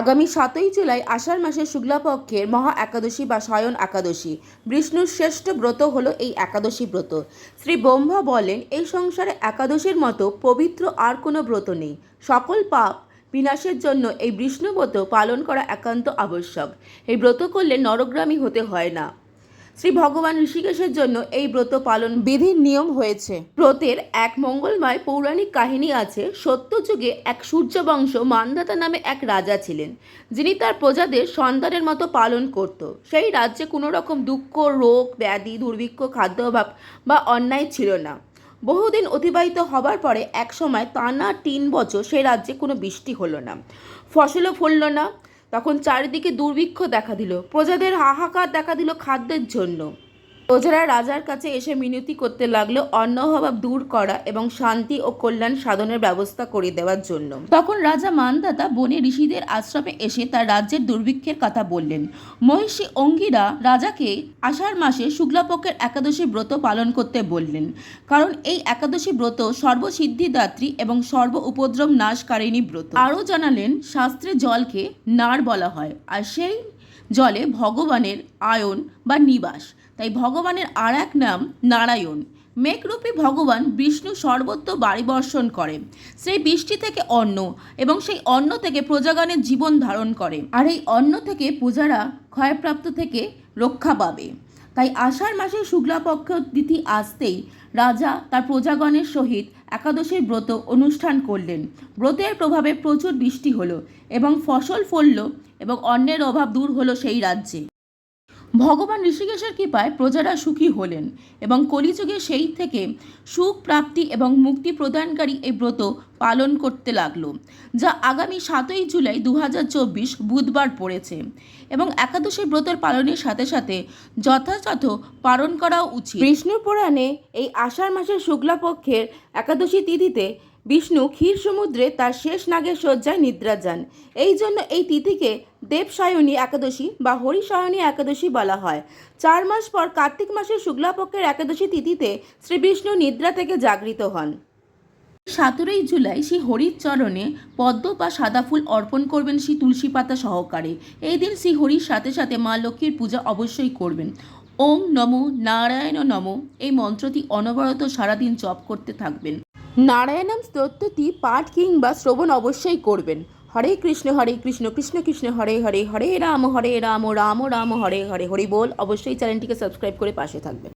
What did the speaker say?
আগামী সাতই জুলাই আষাঢ় মাসের শুক্লাপক্ষের মহা একাদশী বা শয়ন একাদশী। বিষ্ণুর শ্রেষ্ঠ ব্রত হল এই একাদশী ব্রত। শ্রী ব্রহ্মা বলেন, এই সংসারে একাদশীর মতো পবিত্র আর কোনো ব্রত নেই। সকল পাপ বিনাশের জন্য এই বিষ্ণুব্রত পালন করা একান্ত আবশ্যক। এই ব্রত করলে নরগ্রামী হতে হয় না। শ্রী ভগবান ঋষিকেশের জন্য এই ব্রত পালন বিধির নিয়ম হয়েছে। ব্রতের এক মঙ্গলময় পৌরাণিক কাহিনী আছে, সত্যযুগে এক সূর্যবংশ মান্দাতা নামে এক রাজা ছিলেন। যিনি তার প্রজাদের সন্তানের মতো পালন করত। সেই রাজ্যে কোনো রকম দুঃখ, রোগ, ব্যাধি, দুর্ভিক্ষ খাদ্য অভাব বা অন্যায় ছিল না। বহুদিন অতিবাহিত হবার পরে এক সময় টানা তিন বছর সেই রাজ্যে কোনো বৃষ্টি হলো না। ফসলও ফলল না। তখন চারিদিকে দুর্ভিক্ষ দেখা দিল। প্রজাদের হাহাকার দেখা দিল খাদ্যের জন্য। প্রজারা রাজার কাছে এসে মিনতি করতে লাগল অন্ন অভাব দূর করা এবং শান্তি ও কল্যাণ সাধনের ব্যবস্থা করে দেওয়ার জন্য। তখন রাজা মানদাতা বনে ঋষিদের আশ্রমে এসে তার রাজ্যের দুর্ভিক্ষের কথা বললেন। মহিষী অঙ্গিরা রাজাকে আষাঢ় মাসে শুক্লাপক্ষের একাদশী ব্রত পালন করতে বললেন। কারণ এই একাদশী ব্রত সর্বসিদ্ধিদাত্রী এবং সর্ব উপদ্রব নাশকারিণী ব্রত। আরও জানালেন, শাস্ত্রে জলকে নার বলা হয়, আর সেই জলে ভগবানের আয়ন বা নিবাস। তাই ভগবানের আর এক নাম নারায়ণ। মেঘরূপী ভগবান বিষ্ণু সর্বত্র বাড়ি বর্ষণ করে। সেই বৃষ্টি থেকে অন্ন এবং সেই অন্ন থেকে প্রজাগণের জীবন ধারণ করে। আর এই অন্ন থেকে পূজারা ক্ষয়প্রাপ্ত থেকে রক্ষা পাবে। তাই আষাঢ় মাসের শুক্লাপক্ষ তিথি আসতেই রাজা তার প্রজাগণের সহিত একাদশীর ব্রত অনুষ্ঠান করলেন। ব্রতের প্রভাবে প্রচুর বৃষ্টি হলো এবং ফসল ফলল এবং অন্নের অভাব দূর হলো সেই রাজ্যে। ভগবান ঋষিকেশের কৃপায় প্রজারা সুখী হলেন এবং কলিযুগে সেই থেকে সুখ প্রাপ্তি এবং মুক্তি প্রদানকারী এই ব্রত পালন করতে লাগল, যা আগামী সাতই জুলাই দু হাজার চব্বিশ বুধবার পড়েছে এবং একাদশী ব্রতের পালনের সাথে সাথে যথাযথ পালন করাও উচিত। বিষ্ণু পুরাণে এই আষাঢ় মাসের শুক্লাপক্ষের একাদশী তিথিতে বিষ্ণু ক্ষীর সমুদ্রে তার শেষ নাগের শয্যায় নিদ্রা যান। এই জন্য এই তিথিকে দেবসায়নী একাদশী বা হরিসায়নী একাদশী বলা হয়। চার মাস পর কার্তিক মাসের শুক্লাপক্ষের একাদশী তিথিতে শ্রী বিষ্ণু নিদ্রা থেকে জাগৃত হন। সতেরোই জুলাই শ্রী হরির চরণে পদ্ম বা সাদা ফুল অর্পণ করবেন শ্রী তুলসী পাতা সহকারে। এই দিন শ্রী হরির সাথে সাথে মা লক্ষ্মীর পূজা অবশ্যই করবেন। ওম নমো নারায়ণ নমো। এই মন্ত্রটি অনবরত সারাদিন জপ করতে থাকবেন। নারায়ণম স্তোত্রটি পাঠ কিংবা শ্রবণ অবশ্যই করবেন। হরে কৃষ্ণ হরে কৃষ্ণ কৃষ্ণ কৃষ্ণ, হরে হরে হরে রাম হরে রাম রাম রাম, হরে হরে। হরি বল, অবশ্যই চ্যানেলটিকে সাবস্ক্রাইব করে পাশে থাকবেন।